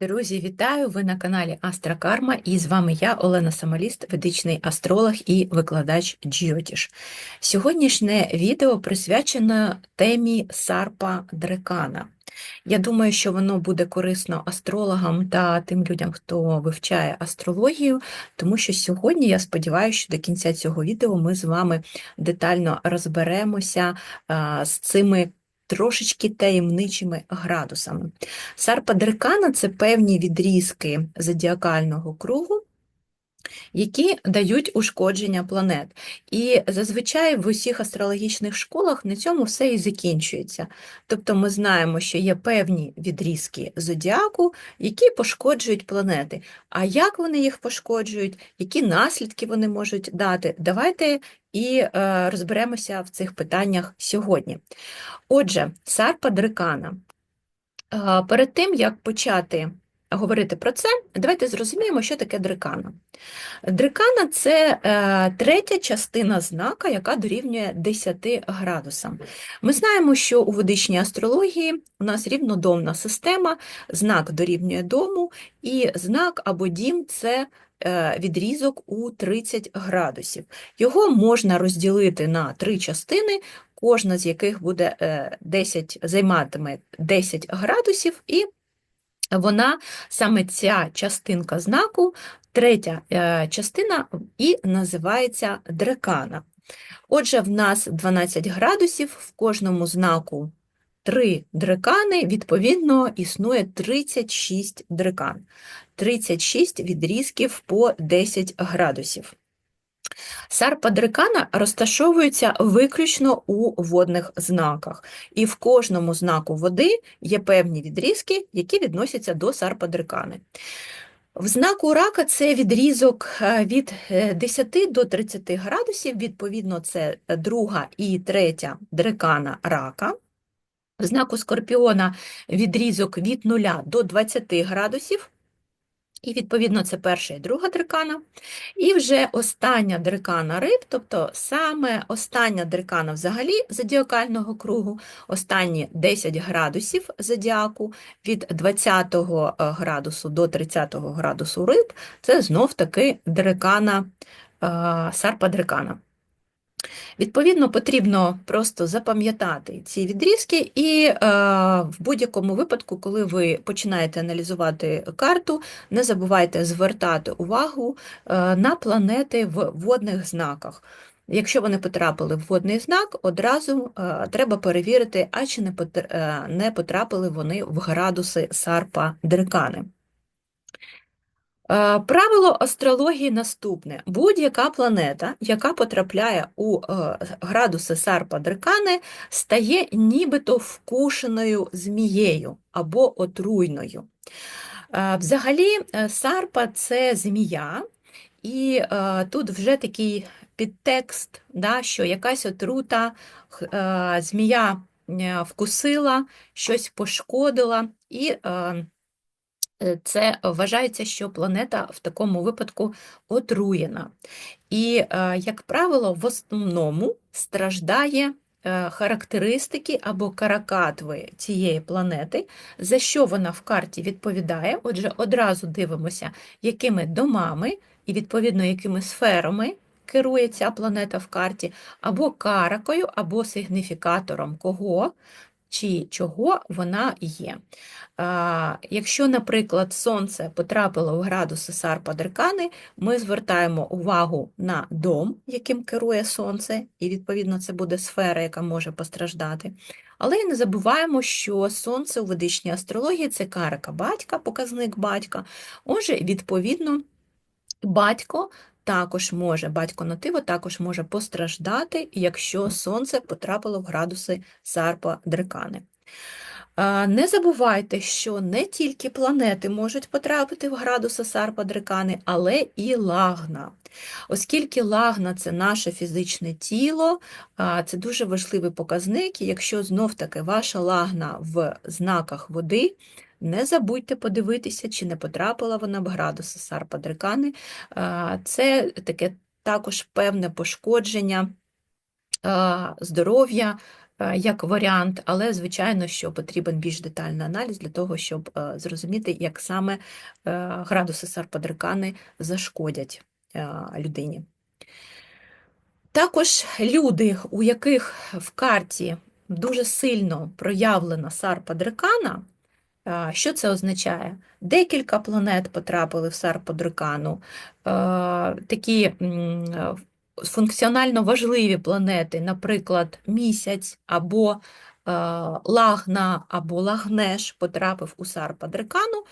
Друзі, вітаю! Ви на каналі Астракарма і з вами я, Олена Самоліст, ведичний астролог і викладач Джіотіш. Сьогоднішнє відео присвячено темі Сарпа Дрекана. Я думаю, що воно буде корисно астрологам та тим людям, хто вивчає астрологію, тому що сьогодні я сподіваюся, що до кінця цього відео ми з вами детально розберемося з цими трошечки таємничими градусами. Сарпа Дрекана – це певні відрізки зодіакального кругу, які дають ушкодження планет. І зазвичай в усіх астрологічних школах на цьому все і закінчується. Тобто ми знаємо, що є певні відрізки зодіаку, які пошкоджують планети. А як вони їх пошкоджують, які наслідки вони можуть дати? Давайте і е, розберемося в цих питаннях сьогодні. Отже, Сарпа Дрекана. Е, Перед тим, як почати говорити про це, давайте зрозуміємо, що таке дрекана. Дрекана – це е, третя частина знака, яка дорівнює 10 градусам. Ми знаємо, що у ведичній астрології у нас рівнодомна система, знак дорівнює дому, і знак або дім – це е, відрізок у 30 градусів. Його можна розділити на три частини, кожна з яких буде е, 10, займатиме 10 градусів, і вона, саме ця частинка знаку, третя е, частина і називається дрекана. Отже, в нас 12 градусів, в кожному знаку 3 дрекани, відповідно, існує 36 дрекан. 36 відрізків по 10 градусів. Сарпа дрекана розташовується виключно у водних знаках, і в кожному знаку води є певні відрізки, які відносяться до сарпа дрекани. В знаку рака це відрізок е, від е, 10 до 30 градусів, відповідно, це друга і третя дрекана рака. В знаку скорпіона відрізок від 0 до 20 градусів, і, відповідно, це перша і друга дрекана. І вже остання дрекана риб, тобто саме остання дрекана взагалі зодіакального кругу, останні 10 градусів зодіаку від 20 градусу до 30 градусу риб, це знов-таки дрекана, сарпа дрекана. Відповідно, потрібно просто запам'ятати ці відрізки, і е, в будь-якому випадку, коли ви починаєте аналізувати карту, не забувайте звертати увагу е, на планети в водних знаках. Якщо вони потрапили в водний знак, одразу е, треба перевірити, а чи не, потр... не потрапили вони в градуси сарпа дрекани. Е, Правило астрології наступне: будь-яка планета, яка потрапляє у е, градуси сарпа дрекани, стає нібито вкушеною змією або отруйною. Е, Взагалі, сарпа це змія, і тут вже такий підтекст, да, що якась отрута, змія вкусила, щось пошкодила, і це вважається, що планета в такому випадку отруєна. І, е, як правило, в основному страждає е, характеристики або каракатви цієї планети, за що вона в карті відповідає. Отже, одразу дивимося, якими домами і, відповідно, якими сферами керує ця планета в карті, або каракою, або сигніфікатором кого чи чого вона є. А, Якщо, наприклад, Сонце потрапило в градуси Сарпа Дрекани, ми звертаємо увагу на дом, яким керує Сонце, і, відповідно, це буде сфера, яка може постраждати. Але і не забуваємо, що Сонце у ведичній астрології це карика батька, показник батька. Отже, відповідно, батько також може, батько нативо також може постраждати, якщо Сонце потрапило в градуси Сарпа Дрекани. Не забувайте, що не тільки планети можуть потрапити в градуси Сарпа Дрекани, але і лагна. Оскільки лагна це наше фізичне тіло, це дуже важливий показник, і якщо знов-таки ваша лагна в знаках води, не забудьте подивитися, чи не потрапила вона в градуси Сарпа Дрекани. Це таке також певне пошкодження здоров'я як варіант, але, звичайно, що потрібен більш детальний аналіз для того, щоб зрозуміти, як саме градуси сарпадрикани зашкодять людині. Також люди, у яких в карті дуже сильно проявлена сарпадрикана, що це означає? Декілька планет потрапили в сарпадрикану, такі функціонально важливі планети, наприклад, місяць або лагна, або лагнеш потрапив у сарпадрикану,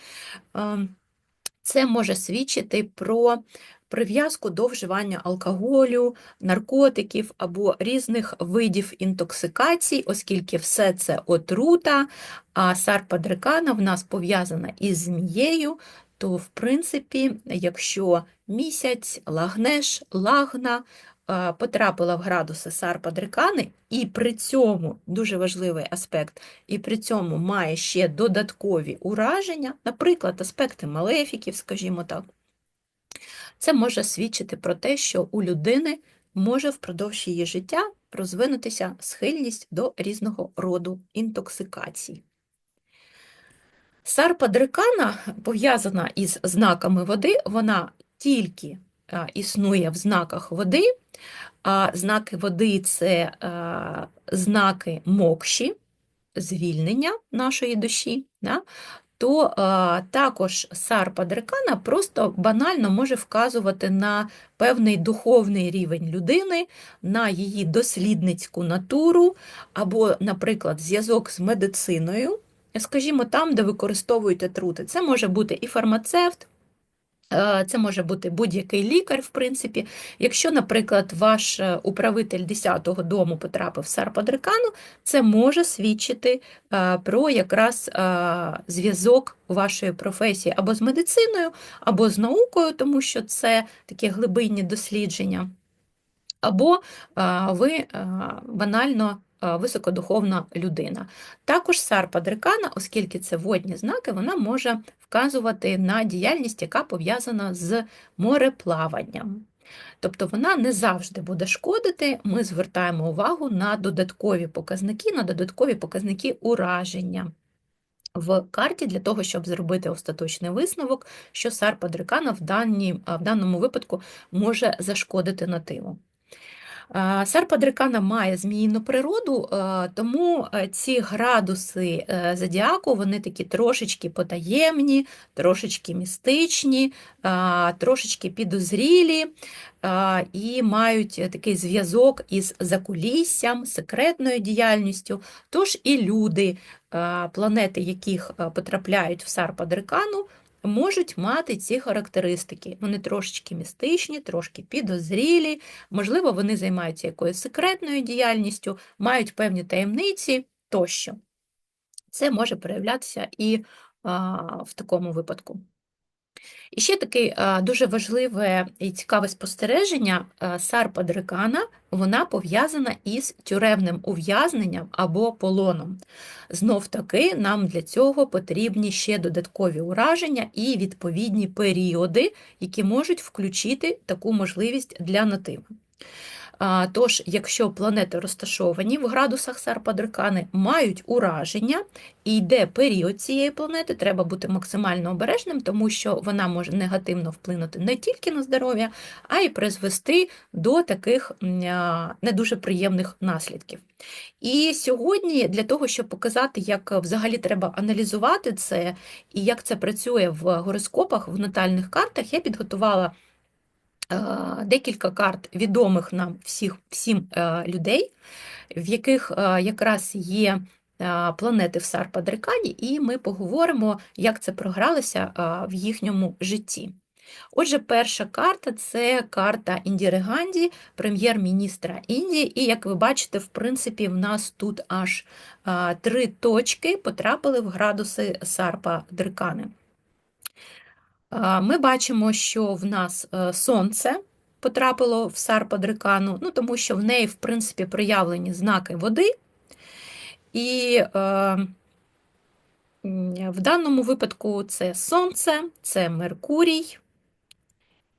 це може свідчити про прив'язку до вживання алкоголю, наркотиків або різних видів інтоксикацій, оскільки все це отрута, а сарпадрикана в нас пов'язана із змією, то, в принципі, якщо місяць, лагнеш, лагна потрапила в градуси сарпадрикани, і при цьому дуже важливий аспект, і при цьому має ще додаткові ураження, наприклад, аспекти малефіків, скажімо так, це може свідчити про те, що у людини може впродовж її життя розвинутися схильність до різного роду інтоксикацій. Сарпадрикана пов'язана із знаками води, вона тільки існує в знаках води, а знаки води це знаки мокші, звільнення нашої душі. То також сарпадрикана просто банально може вказувати на певний духовний рівень людини, на її дослідницьку натуру, або, наприклад, зв'язок з медициною, скажімо, там, де використовують отрути. Це може бути і фармацевт, Е, це може бути будь-який лікар, в принципі. Якщо, наприклад, ваш е, управитель 10-го дому потрапив в сарпадрикану, це може свідчити е, про якраз зв'язок вашої професії або з медициною, або з наукою, тому що це таке глибинні дослідження, або ви банально високодуховна людина. Також сарпадрикана, оскільки це водні знаки, вона може вказувати на діяльність, яка пов'язана з мореплаванням. Тобто вона не завжди буде шкодити, ми звертаємо увагу на додаткові показники, на додаткові показники ураження. В карті для того, щоб зробити остаточний висновок, що сарпадрикана в, в даному випадку може зашкодити нативу. Сарпадрикана має зміїну природу, тому е, ці градуси е, зодіаку, вони такі трошечки потаємні, трошечки містичні, трошечки підозрілі і мають такий зв'язок із закуліссям, секретною діяльністю. Тож і люди, планети, яких е, потрапляють в Сарпадрикану, можуть мати ці характеристики. Вони трошечки містичні, трошки підозрілі, можливо, вони займаються якоюсь секретною діяльністю, мають певні таємниці тощо. Це може проявлятися і а, в такому випадку. І ще таке дуже важливе і цікаве спостереження сарпадрикана, вона пов'язана із тюремним ув'язненням або полоном. Знов таки, нам для цього потрібні ще додаткові ураження і відповідні періоди, які можуть включити таку можливість для нативу. Тож, якщо планети розташовані в градусах Сарпадрикани, мають ураження і йде період цієї планети, треба бути максимально обережним, тому що вона може негативно вплинути не тільки на здоров'я, а й призвести до таких не дуже приємних наслідків. І сьогодні, для того, щоб показати, як взагалі треба аналізувати це і як це працює в гороскопах, в натальних картах, я підготувала декілька карт відомих нам всіх, всім е, людей, в яких е, якраз є е, планети в Сарпадрикані, і ми поговоримо, як це програлося в їхньому житті. Отже, перша карта це карта Індіри Ганді, прем'єр-міністра Індії. І, як ви бачите, в принципі, в нас тут аж три точки потрапили в градуси Сарпа Дрикани. Ми бачимо, що в нас е, сонце потрапило в сарпадрикану, ну, тому що в неї, в принципі, проявлені знаки води. І е, в даному випадку це Сонце, це Меркурій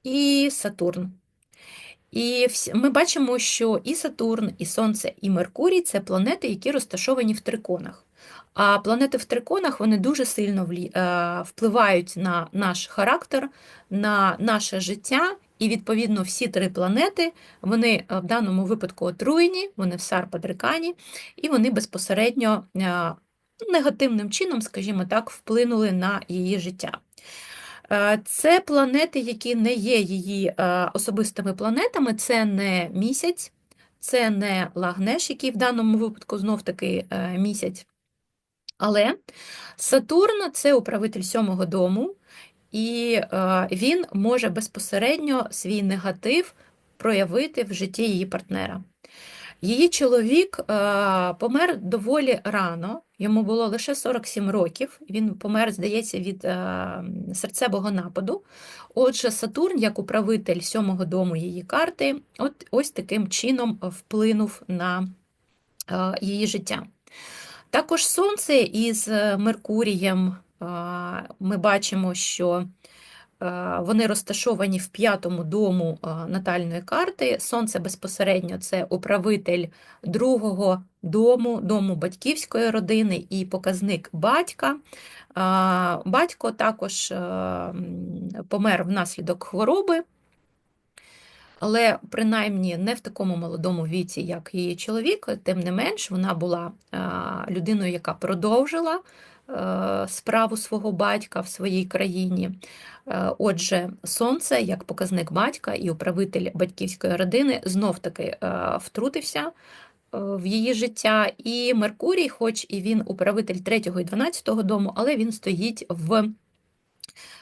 і Сатурн. І ми бачимо, що і Сатурн, і Сонце, і Меркурій це планети, які розташовані в триконах. А планети в триконах вони дуже сильно е, впливають на наш характер, на наше життя. І, відповідно, всі три планети вони е, в даному випадку отруєні, вони в Сарпадрикані, і вони безпосередньо е, негативним чином, скажімо так, вплинули на її життя. Це планети, які не є її особистими планетами, це не місяць, це не лагнеш, який в даному випадку знов таки місяць. Але Сатурн це управитель сьомого дому, і е, він може безпосередньо свій негатив проявити в житті її партнера. Її чоловік е, помер доволі рано, йому було лише 47 років, він помер, здається, від е, серцевого нападу. Отже, Сатурн, як управитель сьомого дому її карти, от ось таким чином вплинув на її життя. Також Сонце із е, Меркурієм ми бачимо, що е, вони розташовані в п'ятому дому е, натальної карти. Сонце безпосередньо це управитель другого дому, дому батьківської родини і показник батька. Батько також помер внаслідок хвороби але принаймні не в такому молодому віці, як її чоловік, тим не менш, вона була людиною, яка продовжила е, справу свого батька в своїй країні. Е, отже, сонце, як показник батька і управитель батьківської родини, знов-таки е, втрутився. В її життя, і Меркурій, хоч і він управитель 3-го і 12-го дому, але він стоїть в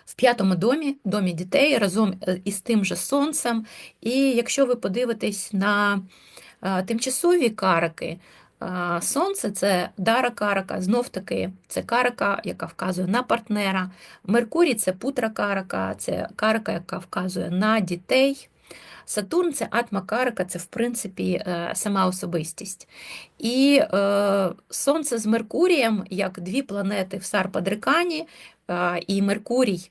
в п'ятому домі, домі дітей, разом е, із тим же сонцем. І якщо ви подивитесь на е, тимчасові караки, е, сонце це дара карака, знов таки це карака, яка вказує на партнера. Меркурій це путра карака, це карака, яка вказує на дітей. Сатурн це атма карака, це в принципі сама особистість. І е, Сонце з Меркурієм, як дві планети в Сарпадрикані, і Меркурій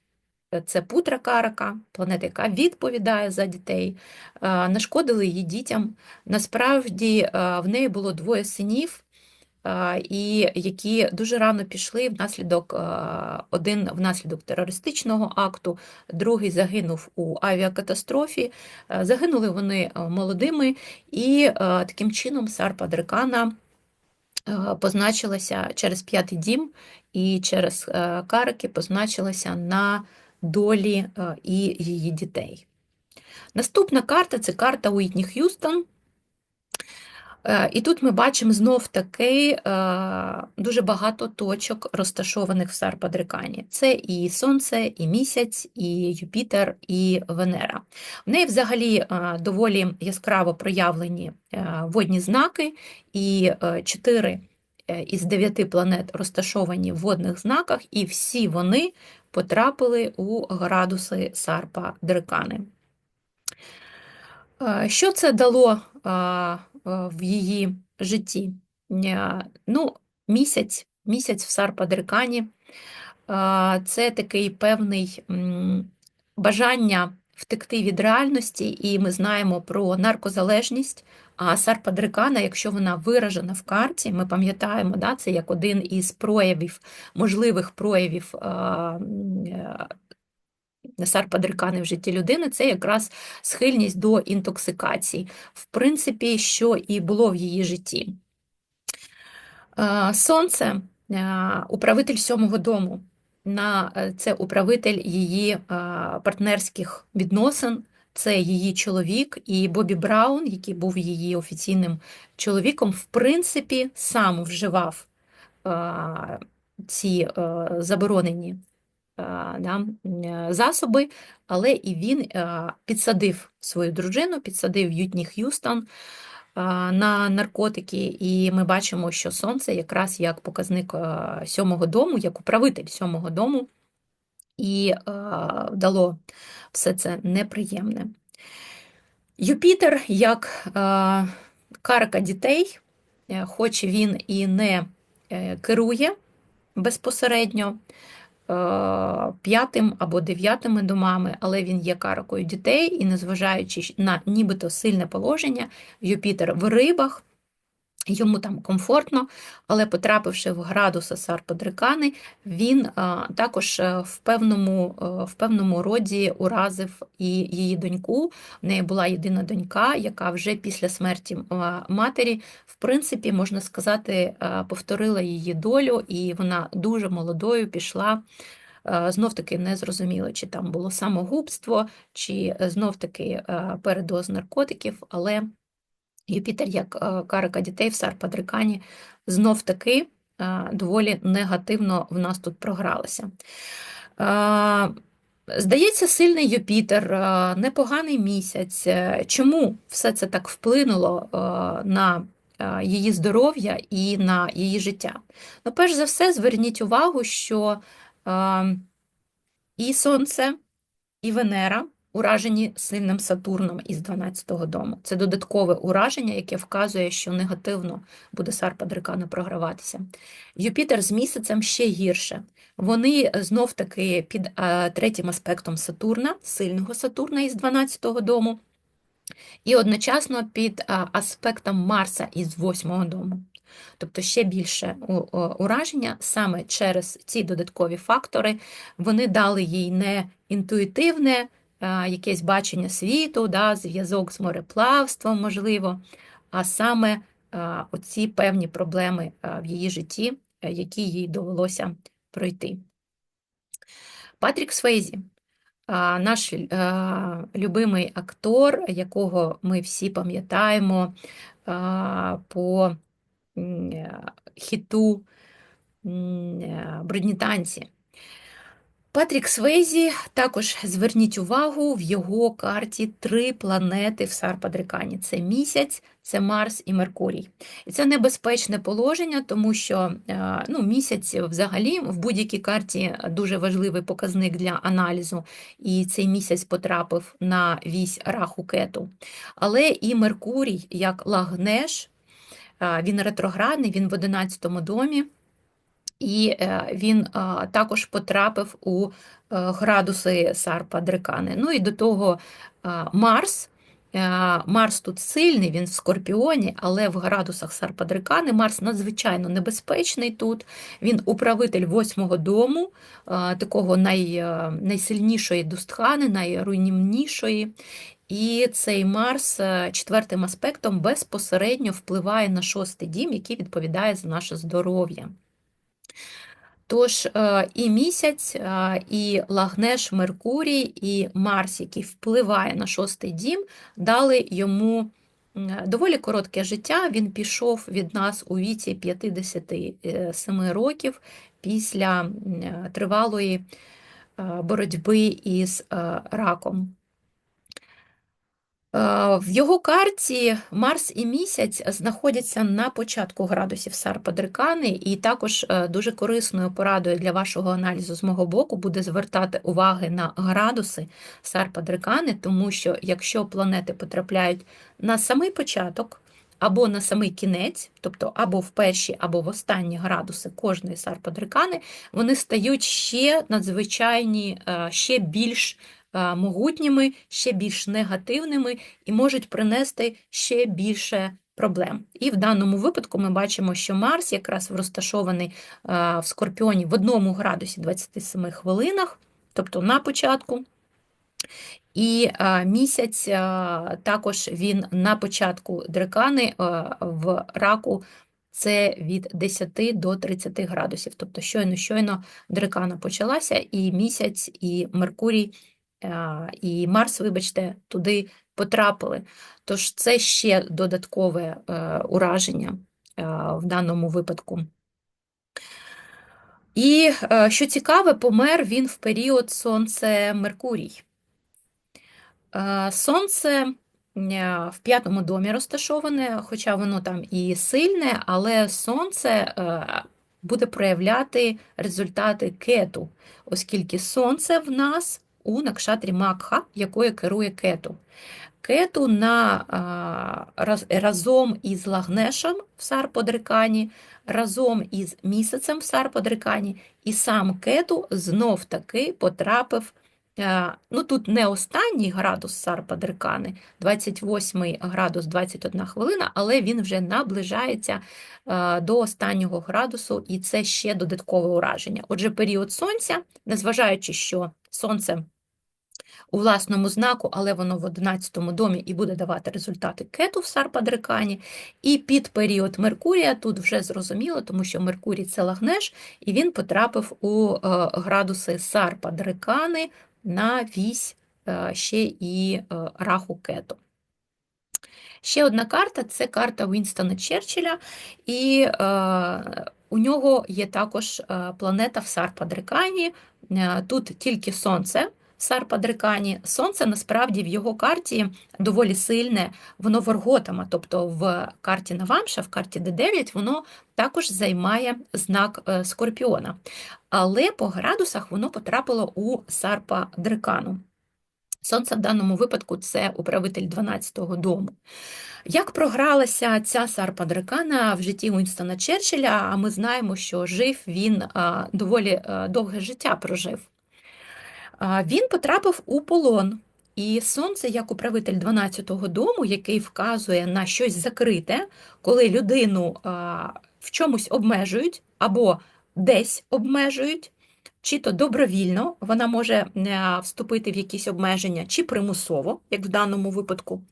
це Путра Карака, планета, яка відповідає за дітей, нашкодили її дітям. Насправді в неї було двоє синів, які дуже рано пішли внаслідок один внаслідок терористичного акту, другий загинув у авіакатастрофі. Загинули вони молодими, і таким чином Сарпа Дрекана позначилася через п'ятий дім і через карики позначилася на долі е, і її дітей. Наступна карта це карта Уітні Х'юстон. Е, і тут ми бачимо знов таки е, дуже багато точок, розташованих в Сарпадрикані. Це і Сонце, і місяць, і Юпітер, і Венера. В неї взагалі доволі яскраво проявлені водні знаки, і чотири із дев'яти планет розташовані в водних знаках, і всі вони потрапили у градуси Сарпа Дрикани. Що це дало в її житті? Ну, Місяць місяць в Сарпа Дрикані це такий певний бажання втекти від реальності, і ми знаємо про наркозалежність. А сарпадрикана, якщо вона виражена в карті, ми пам'ятаємо, да, це як один із проявів, можливих проявів сарпадрикани в житті людини, це якраз схильність до інтоксикації, в принципі, що і було в її житті. Сонце управитель сьомого дому на е, це управитель її партнерських відносин. Це її чоловік і Бобі Браун, який був її офіційним чоловіком, в принципі, сам вживав ці е, заборонені да, засоби, але і він підсадив свою дружину, підсадив Ютні Х'юстон на наркотики, і ми бачимо, що сонце якраз як показник сьомого дому, як управитель сьомого дому, і дало все це неприємне. Юпітер як карка дітей, е, хоч він і не е, керує безпосередньо п'ятим або дев'ятими домами, але він є каракою дітей, і незважаючи на нібито сильне положення, Юпітер в рибах. Йому там комфортно, але потрапивши в градуси Сарподрикани, він також е, в певному е, в певному роді уразив і її доньку. В неї була єдина донька, яка вже після смерті матері, в принципі, можна сказати, повторила її долю, і вона дуже молодою пішла. Знов таки не зрозуміло, чи там було самогубство, чи знов таки передоз наркотиків, але. Юпітер, як е, карика дітей в Сарпадрикані, знов таки е, доволі негативно в нас тут програлося. Е, здається, сильний Юпітер, непоганий місяць. Чому все це так вплинуло на її здоров'я і на її життя? Ну, перш за все, зверніть увагу, що і Сонце, і Венера уражені сильним Сатурном із 12-го дому. Це додаткове ураження, яке вказує, що негативно буде Сарпадрикана програватися. Юпітер з місяцем ще гірше. Вони знов-таки під третім аспектом Сатурна, сильного Сатурна із 12-го дому, і одночасно під аспектом Марса із 8-го дому. Тобто ще більше ураження саме через ці додаткові фактори вони дали їй не інтуїтивне якесь бачення світу, да, зв'язок з мореплавством, можливо, а саме оці певні проблеми в її житті, які їй довелося пройти. Патрік Свейзі, наш любимий актор, якого ми всі пам'ятаємо по хіту Брудні танці. Патрік Свейзі також зверніть увагу в його карті три планети в Сарпадрикані: це місяць, це Марс і Меркурій. І це небезпечне положення, тому що е, ну, місяць взагалі в будь-якій карті дуже важливий показник для аналізу, і цей місяць потрапив на вісь раху кету. Але і Меркурій, як лагнеш, е, він ретроградний, він в 11 домі і е, він також потрапив у е, градуси Сарпа Дрекани. Ну і до того Марс. Е, Марс тут сильний, він в Скорпіоні, але в градусах Сарпадрикани Марс надзвичайно небезпечний тут. Він управитель восьмого дому, такого най, найсильнішої дустхани, найруйнівнішої. І цей Марс четвертим аспектом безпосередньо впливає на шостий дім, який відповідає за наше здоров'я. Тож е, і місяць, е, і Лагнеш Меркурій, і Марс, який впливає на шостий дім, дали йому доволі коротке життя. Він пішов від нас у віці 57 років після тривалої е, боротьби із раком. Е, в його карті Марс і місяць знаходяться на початку градусів Сарпадрикани, і також е, дуже корисною порадою для вашого аналізу з мого боку буде звертати уваги на градуси Сарпадрикани, тому що якщо планети потрапляють на самий початок або на самий кінець, тобто або в перші, або в останні градуси кожної Сарпадрикани, вони стають ще надзвичайні, е, ще більш могутніми, ще більш негативними і можуть принести ще більше проблем. І в даному випадку ми бачимо, що Марс якраз розташований в Скорпіоні в одному градусі 27 хвилинах, тобто на початку. І місяць також він на початку дрекани в раку це від 10 до 30 градусів. Тобто щойно щойно дрекана почалася, і місяць, і Меркурій і Марс, вибачте, туди потрапили. Тож це ще додаткове е, ураження е, в даному випадку. І е, що цікаве, помер він в період Сонце Меркурій. Сонце в п'ятому домі розташоване, хоча воно там і сильне, але сонце буде проявляти результати кету, оскільки сонце в нас у накшатрі Макха, якою керує кету. кету на, раз, разом із Лагнешем в Сарподрикані, разом із місяцем в Сарподрикані, і сам кету знов таки потрапив. Ну, тут не останній градус Сарпадрикани, 28 градус 21 хвилина, але він вже наближається до останнього градусу, і це ще додаткове ураження. Отже, період сонця, незважаючи, що сонце у власному знаку, але воно в 11 домі і буде давати результати кету в Сарпадрикані. І під період Меркурія тут вже зрозуміло, тому що Меркурій це лагнеш, і він потрапив у е, градуси Сарпадрикани на вісь е, ще і е, раху кету. Ще одна карта це карта Вінстона Черчилля, і е, у нього є також планета в Сарпадрикані. Тут тільки Сонце Сарпадрикані. Сонце насправді в його карті доволі сильне, воно варготама, тобто в карті Навамша, в карті Д9, воно також займає знак е, Скорпіона. Але по градусах воно потрапило у Сарпадрикану. Сонце в даному випадку це управитель 12-го дому. Як програлася ця Сарпа Сарпадрикана в житті Уінстона Черчилля, а ми знаємо, що жив він доволі довге життя прожив. Він потрапив у полон, і сонце, як управитель 12-го дому, який вказує на щось закрите, коли людину в чомусь обмежують або десь обмежують, чи то добровільно вона може вступити в якісь обмеження, чи примусово, як в даному випадку.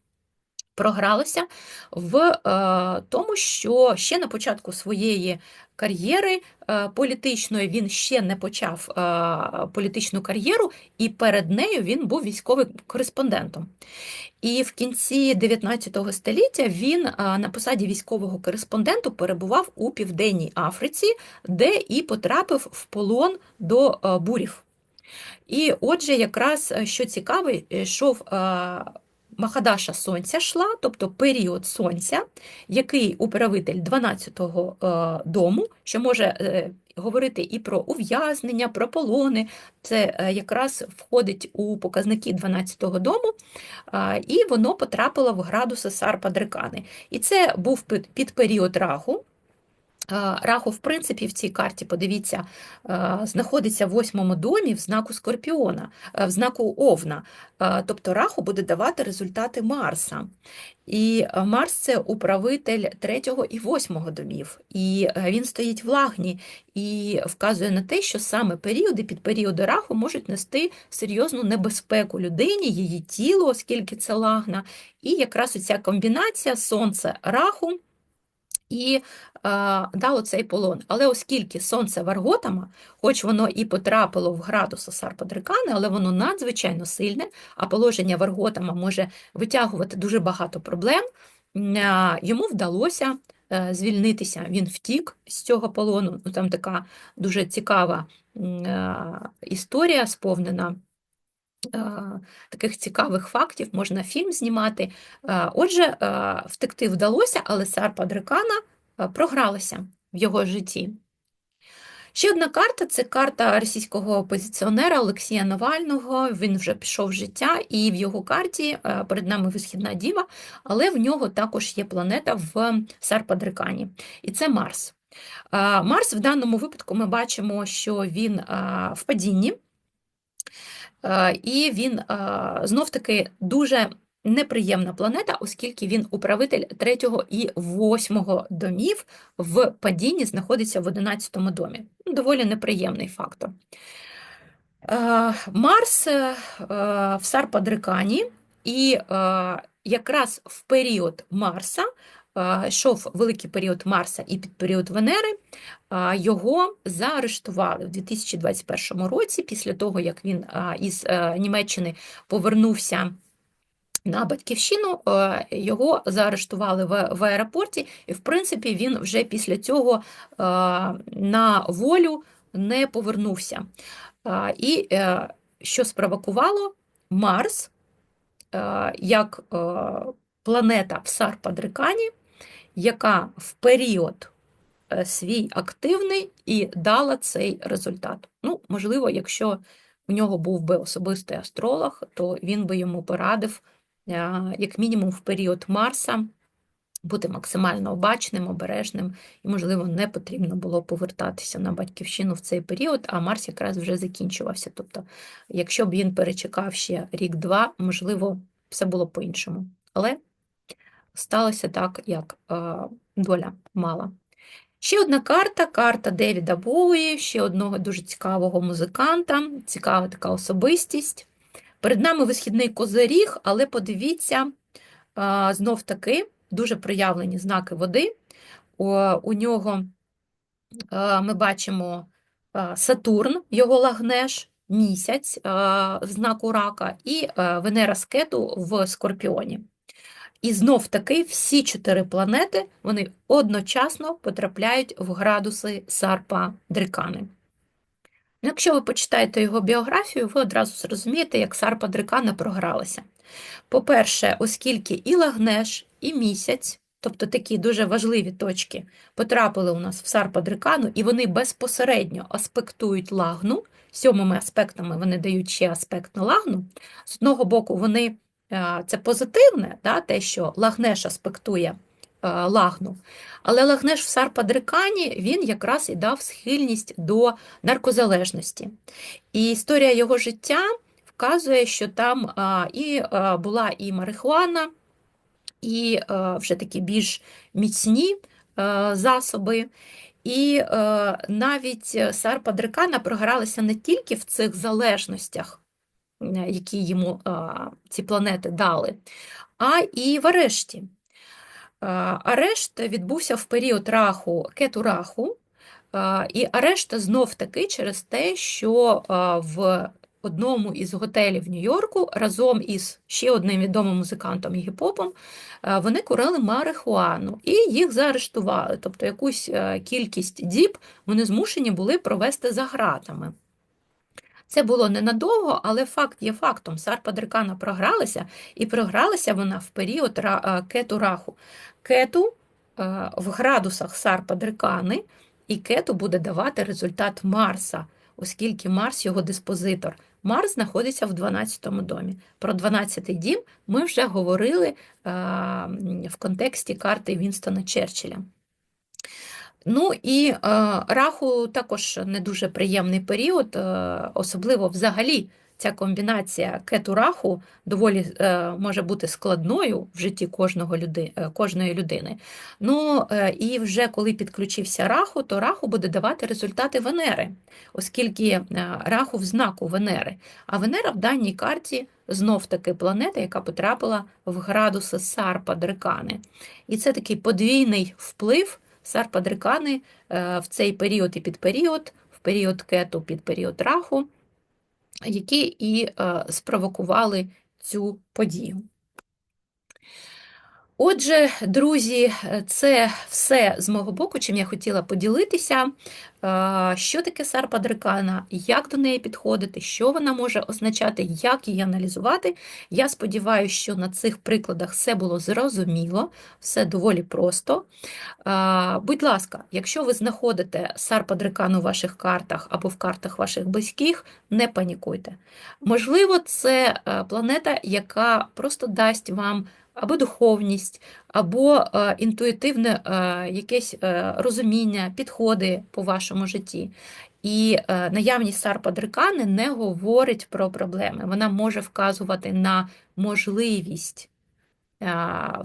Програлося в е, тому, що ще на початку своєї кар'єри е, політичної він ще не почав е, політичну кар'єру, і перед нею він був військовим кореспондентом. І в кінці 19 століття він на посаді військового кореспонденту перебував у Південній Африці, де і потрапив в полон до бурів. І отже, якраз що цікаво, йшов. Махадаша сонця йшла, тобто період сонця, який управитель 12-го е, дому, що може е, говорити і про ув'язнення, про полони, це е, якраз входить у показники 12-го дому, і воно потрапило в градуси Сарпадрикани. І це був під період раху. Раху, в принципі, в цій карті, подивіться, знаходиться в восьмому домі в знаку Скорпіона, в знаку Овна. Тобто раху буде давати результати Марса. І Марс це управитель третього і восьмого домів. І він стоїть в лагні і вказує на те, що саме періоди під періоди раху можуть нести серйозну небезпеку людині, її тілу, оскільки це лагна. І якраз оця комбінація сонце раху і е, дало цей полон. Але оскільки сонце варготама, хоч воно і потрапило в градус Сарпадрикани, але воно надзвичайно сильне, а положення варготама може витягувати дуже багато проблем, е, йому вдалося е, звільнитися. Він втік з цього полону. Ну, Там така дуже цікава історія сповнена. Е, таких цікавих фактів, можна фільм знімати. Е, отже, е, втекти вдалося, але Сарпа Дрикана програлася в його житті. Ще одна карта це карта російського опозиціонера Олексія Навального. Він вже пішов в життя, і в його карті перед нами висхідна діва, але в нього також є планета в Сарпадрикані, і це Марс. Марс в даному випадку ми бачимо, що він в падінні. Е, і він е, знов-таки дуже неприємна планета, оскільки він управитель третього і восьмого домів в падінні знаходиться в одинадцятому домі. Доволі неприємний фактор. Е, Марс в Сарпадрикані, і якраз в період Марса йшов великий період Марса і під період Венери, його заарештували в 2021 році, після того, як він із е, Німеччини повернувся. На батьківщину його заарештували в аеропорті, і, в принципі, він вже після цього на волю не повернувся. І е, що спровокувало Марс як е, планета в Сарпадрикані яка в період е, свій активний і дала цей результат. Ну, можливо, якщо у нього був би особистий астролог, то він би йому порадив е, як мінімум, в період Марса. Бути максимально обачним, обережним, і, можливо, не потрібно було повертатися на батьківщину в цей період, а Марс якраз вже закінчувався. Тобто, якщо б він перечекав ще рік-два, можливо, все було по-іншому. Але сталося так, як е, доля мала. Ще одна карта карта Девіда Боуї, ще одного дуже цікавого музиканта, цікава така особистість. Перед нами висхідний козиріг, але подивіться, знов таки дуже проявлені знаки води. У нього ми бачимо Сатурн, його лагнеш, місяць знаку рака, і Венера з кету в Скорпіоні. І знов таки всі чотири планети вони одночасно потрапляють в градуси Сарпа Дрикани. Ну, якщо ви почитаєте його біографію, ви одразу зрозумієте, як Сарпа Дрикана програлася. По-перше, оскільки і Лагнеш, і місяць, тобто такі дуже важливі точки, потрапили у нас в Сарпа Дрикану, і вони безпосередньо аспектують лагну. Сьомими аспектами вони дають ще аспект на лагну. З одного боку, вони це позитивне, да, те, що Лагнеш аспектує лагну. Але Лагнеш в Сарпадрикані він якраз і дав схильність до наркозалежності. І історія його життя вказує, що там і була і марихуана, і вже такі більш міцні засоби. І навіть Сарпадрикана програлася не тільки в цих залежностях, які йому ці планети дали, а і в арешті. Арешт відбувся в період раху кету раху, і арешт знов таки через те, що в одному із готелів Нью-Йорку разом із ще одним відомим музикантом і гіп-попом вони курили марихуану і їх заарештували. Тобто якусь кількість діб вони змушені були провести за гратами. Це було ненадовго, але факт є фактом. Сарпадрикана програлася, і програлася вона в період е, кету раху. Кету е, в градусах Сарпадрикани, і кету буде давати результат Марса, оскільки Марс його диспозитор. Марс знаходиться в 12-му домі. Про 12-й дім ми вже говорили е, в контексті карти Вінстона Черчилля. Ну і е, раху також не дуже приємний період, е, особливо взагалі ця комбінація кету-раху доволі е, може бути складною в житті кожного люди, е, кожної людини. Ну е, і вже коли підключився раху, то раху буде давати результати Венери, оскільки е, раху в знаку Венери. А Венера в даній карті знов таки планета, яка потрапила в градуси Сарпа Дрекани. І це такий подвійний вплив. Сарпадрикани е, в цей період і підперіод, в період кету, під період раху, які і е, спровокували цю подію. Отже, друзі, це все з мого боку, чим я хотіла поділитися. Що таке сарпадрикана, як до неї підходити, що вона може означати, як її аналізувати. Я сподіваюся, що на цих прикладах все було зрозуміло, все доволі просто. Будь ласка, якщо ви знаходите сарпадрикану у ваших картах або в картах ваших близьких, не панікуйте. Можливо, це е, планета, яка просто дасть вам або духовність, або е, інтуїтивне е, якесь е, розуміння, підходи по вашому житті. І наявність сарпадрикани не говорить про проблеми. Вона може вказувати на можливість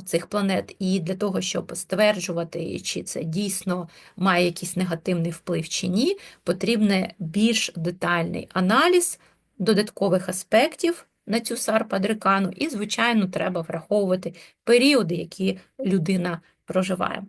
цих планет, і для того, щоб стверджувати, чи це дійсно має якийсь негативний вплив чи ні, потрібен більш детальний аналіз додаткових аспектів на цю сарпадрикану, і, звичайно, треба враховувати періоди, які людина проживає.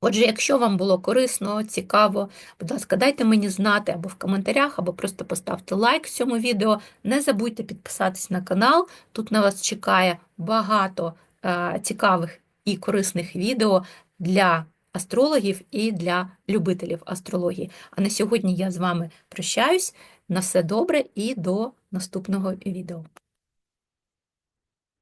Отже, якщо вам було корисно, цікаво, будь ласка, дайте мені знати або в коментарях, або просто поставте лайк цьому відео. Не забудьте підписатись на канал. Тут на вас чекає багато е, цікавих і корисних відео для астрологів і для любителів астрології. А на сьогодні я з вами прощаюсь. На все добре і до наступного відео.